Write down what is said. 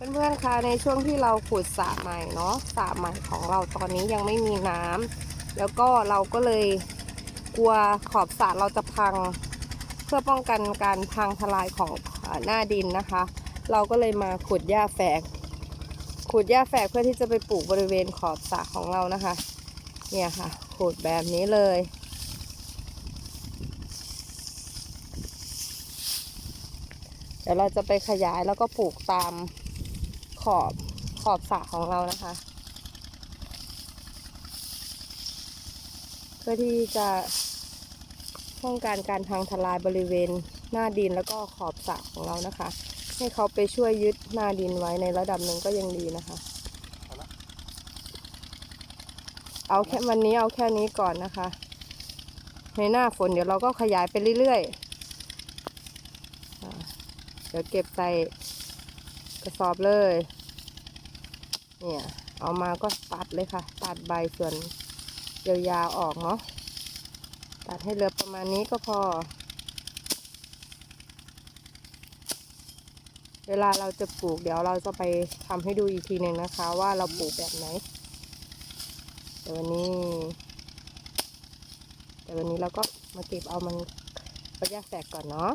เพื่อนๆคะในช่วงที่เราขุดสระใหม่เนาะสระใหม่ของเราตอนนี้ยังไม่มีน้ำแล้วก็เราก็เลยกลัวขอบสระเราจะพัง เพื่อป้องกันการพังทลายของหน้าดินนะคะ เราก็เลยมาขุดหญ้าแฝก ขุดหญ้าแฝกเพื่อที่จะไปปลูกบริเวณขอบสระของเรานะคะ เนี่ยค่ะ ขุดแบบนี้เลยเดี๋ยวเราจะไปขยายแล้วก็ปลูกตาม ขอบขอบสระของเรานะคะ เพื่อที่จะป้องกันการพังทลายบริเวณหน้าดินแล้วก็ขอบสระของเรานะคะ ให้เขาไปช่วยยึดหน้าดินไว้ในระดับหนึ่งก็ยังดีนะคะ เอาแค่วันนี้เอาแค่นี้ก่อนนะคะ ในหน้าฝนเดี๋ยวเราก็ขยายไปเรื่อยๆเดี๋ยวเก็บใส่ กระสอบเลย เนี่ย เอามาก็ตัดเลยค่ะ ตัดใบส่วนยาวๆออกเนาะ ตัดให้เหลือประมาณนี้ก็พอ เวลาเราจะปลูกเดี๋ยวเราจะไปทำให้ดูอีกทีหนึ่งนะคะ ว่าเราปลูกแบบไหน แต่วันนี้ แต่วันนี้เราก็มาเก็บเอามันระยะแฝกก่อนเนาะ